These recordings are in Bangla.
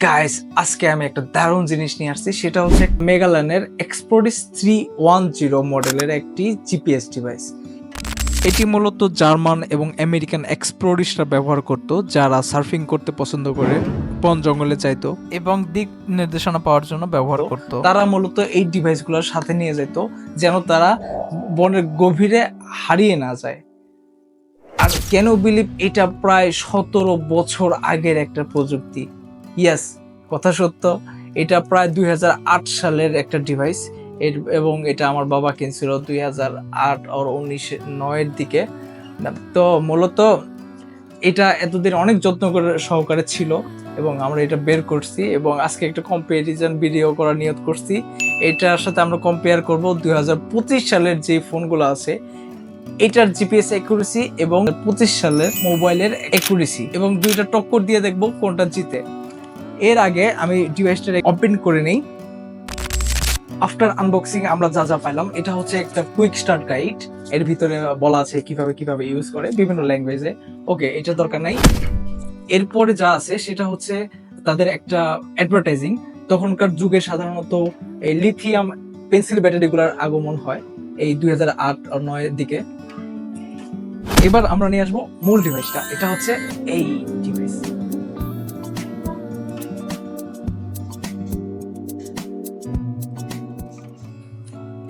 গাইস আজকে আমি একটা দারুণ জিনিস নিয়ে আসছি। সেটা হচ্ছে মেগালানের এক্সপ্রোডিস থ্রি ওয়ান জিরো মডেলের একটি জিপিএস ডিভাইস এটি মূলত জার্মান এবং আমেরিকান এক্সপ্লোরিস্টরা ব্যবহার করত, যারা সার্ফিং করতে পছন্দ করে, বন জঙ্গলে চাইতো এবং দিক নির্দেশনা পাওয়ার জন্য ব্যবহার করত। তারা মূলত এই ডিভাইসগুলোর সাথে নিয়ে যেত যেন তারা বনের গভীরে হারিয়ে না যায়। আর কেন বিলিভ এটা প্রায় সতেরো বছর আগের একটা প্রযুক্তি? ইয়াস কথা সত্য। এটা প্রায় দুই হাজার আট সালের একটা ডিভাইস এর এবং এটা আমার বাবা কিনছিল দুই হাজার আট আর উনিশ নয়ের দিকে। তো মূলত এটা এতদিন অনেক যত্ন করে সহকারে ছিল এবং আমরা এটা বের করছি এবং আজকে একটা কম্পারিজন ভিডিও করার নিয়ত করছি। এটার সাথে আমরা কম্পেয়ার করব দুই হাজার পঁচিশ সালের যে ফোনগুলো আছে, এটার জিপিএস অ্যাকুরেসি এবং পঁচিশ সালের মোবাইলের অ্যাকুরেসি এবং দুইটা টক্কর দিয়ে দেখব কোনটা জিতে। এর আগে আমি ডিভাইসটা ওপেন করে নেই। আফটার আনবক্সিং আমরা যা যা পাইলাম, এটা হচ্ছে একটা কুইক স্টার্ট গাইড এর ভিতরে বলা আছে কীভাবে কীভাবে ইউজ করে বিভিন্ন ল্যাঙ্গুয়েজে ওকে এটা দরকার নাই। এরপরে যা আছে সেটা হচ্ছে তাদের একটা অ্যাডভার্টাইজিং তখনকার যুগে সাধারণত এই লিথিয়াম পেন্সিল ব্যাটারিগুলোর আগমন হয় এই দুই হাজার আট নয়ের দিকে। এবার আমরা নিয়ে আসব মূল ডিভাইসটা এটা হচ্ছে এই ডিভাইস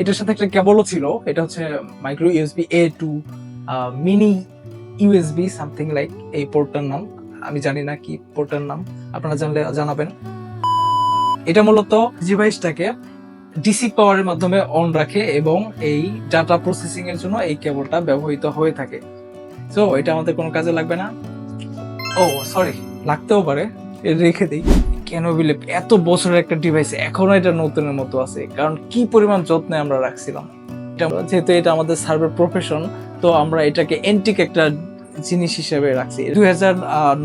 এটার সাথে একটা কেবলও ছিল, এটা হচ্ছে micro USB A to mini USB something like এই পোর্টটার নাম। আমি জানি না কি পোর্টটার নাম, আপনারা জানলে, জানাবেন। এটা মূলত ডিভাইসটাকে ডিসি পাওয়ারের মাধ্যমে অন রাখে এবং এই ডাটা প্রসেসিং এর জন্য এই কেবলটা ব্যবহৃত হয়ে থাকে। সো এটা আমাদের কোনো কাজে লাগবে না। ও সরি লাগতেও পারে। রেখে দিই। কেন বিলে এত বছরের একটা ডিভাইস এখনও এটা নতুনের মতো আছে। কারণ কি পরিমাণ যত্নে আমরা রাখছিলাম? যেহেতু এটা আমাদের সার্ভের প্রফেশন তো আমরা এটাকে এন্টিক একটা জিনিস হিসেবে রাখছি। দুই হাজার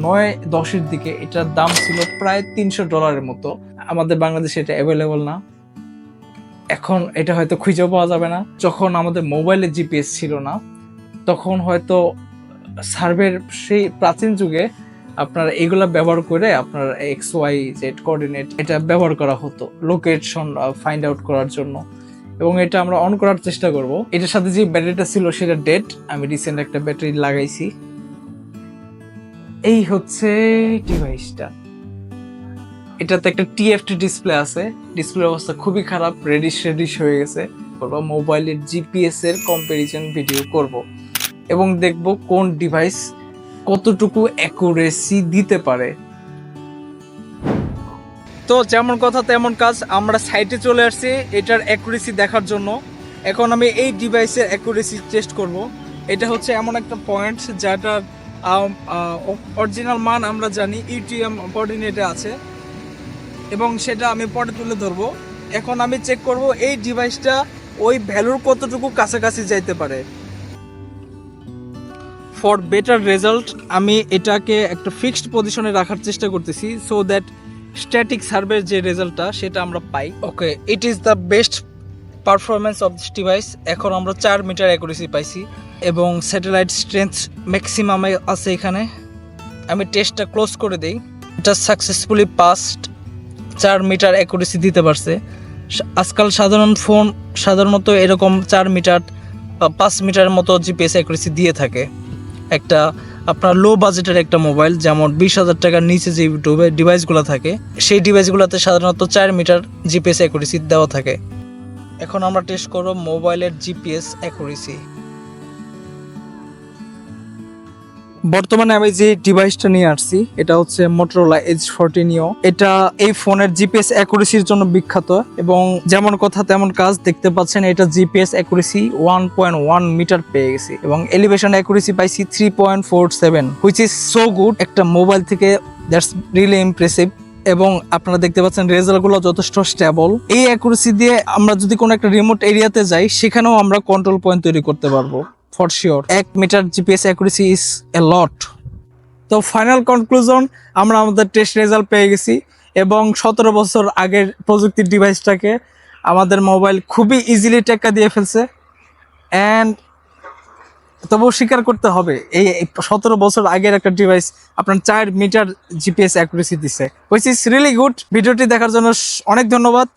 নয় দশের দিকে এটার দাম ছিল প্রায় তিনশো ডলারের মতো। আমাদের বাংলাদেশে এটা অ্যাভেলেবল না। এখন এটা হয়তো খুঁজেও পাওয়া যাবে না। যখন আমাদের মোবাইলে জিপিএস ছিল না, তখন হয়তো সার্ভের সেই প্রাচীন যুগে আপনার এগুলা ব্যবহার করে আপনার এক্স ওয়াই জেড কোঅর্ডিনেট এটা ব্যবহার করা হতো লোকেশন ফাইন্ড আউট করার জন্য। এবং এটা আমরা অন করার চেষ্টা করব। এটার সাথে যে ব্যাটারিটা ছিল সেটা ডেড আমি রিসেন্ট একটা ব্যাটারি লাগাইছি। এই হচ্ছে ডিভাইসটা এটাতে একটা টিএফটি ডিসপ্লে আছে। ডিসপ্লে অবস্থা খুবই খারাপ রেডিশ রেডিশ হয়ে গেছে। করব মোবাইলের জিপিএস এর কম্পারিজন ভিডিও করব। এবং দেখব কোন ডিভাইস কতটুকু অ্যাকুরেসি দিতে পারে? তো যেমন কথা, তেমন কাজ। আমরা সাইটে চলে আসছি এটার অ্যাকুরেসি দেখার জন্য। এখন আমি এই ডিভাইসের অ্যাকুরেসি টেস্ট করব। এটা হচ্ছে এমন একটা পয়েন্ট যেটার অরিজিনাল মান আমরা জানি ইউটিএম কোঅর্ডিনেটে আছে। এবং সেটা আমি পরে তুলে ধরবো। এখন আমি চেক করব এই ডিভাইসটা ওই ভ্যালুর কতটুকু কাছাকাছি যাইতে পারে। ফর বেটার রেজাল্ট, আমি এটাকে একটা ফিক্সড পজিশনে রাখার চেষ্টা করতেছি সো দ্যাট স্ট্যাটিক সার্ভের যে রেজাল্টটা, সেটা আমরা পাই। Okay it is the best performance of this device এখন আমরা চার মিটার অ্যাকুরেসি পাইছি, এবং স্যাটেলাইট স্ট্রেংথ ম্যাক্সিমামে আছে এখানে। আমি টেস্টটা ক্লোজ করে দিই। এটা সাকসেসফুলি পাস্ট চার মিটার অ্যাকুরেসি দিতে পারছে। আজকাল সাধারণ ফোন সাধারণত এরকম চার মিটার বা পাঁচ মিটার মতো জিপিএস অ্যাকুরেসি দিয়ে থাকে। একটা আপনার লো বাজেটের একটা মোবাইল যেমন বিশ হাজার টাকার নিচে যে ডিভাইসগুলো থাকে, সেই ডিভাইসগুলোতে সাধারণত চার মিটার জিপিএস অ্যাকুরেসি দেওয়া থাকে। এখন আমরা টেস্ট করব মোবাইলের জিপিএস অ্যাকুরেসি বর্তমানে আমি যে ডিভাইসটা নিয়ে আসছি, এটা হচ্ছে মোটরোলা এইচ ফোরটিনিও এটা এই ফোনের জিপিএস অ্যাকুরেসির জন্য বিখ্যাত এবং যেমন কথা তেমন কাজ দেখতে পাচ্ছেন, এটা GPS accuracy one point one metre পেয়ে গেছি এবং এলিভেশন অ্যাকুরেসি পাইছি three point four seven which is so good একটা মোবাইল থেকে দ্যাটস রিয়েলি ইমপ্রেসিভ এবং আপনারা দেখতে পাচ্ছেন রেজাল্টগুলো যথেষ্ট স্টেবল এই অ্যাকুরেসি দিয়ে আমরা যদি কোনো একটা রিমোট এরিয়াতে যাই, সেখানেও আমরা কন্ট্রোল পয়েন্ট তৈরি করতে পারব। ফর শিওর এক metre GPS accuracy is a lot তো ফাইনাল কনক্লুশন আমরা আমাদের টেস্ট রেজাল্ট পেয়ে গেছি এবং সতেরো বছর আগের প্রযুক্তির ডিভাইসটাকে আমাদের মোবাইল খুবই ইজিলি টেক্কা দিয়ে ফেলছে অ্যান্ড তবুও স্বীকার করতে হবে, এই সতেরো বছর আগের একটা ডিভাইস আপনার চার মিটার জিপিএস অ্যাকুরেসি দিছে হুইচ ইজ রিয়েলি গুড ভিডিওটি দেখার জন্য অনেক ধন্যবাদ।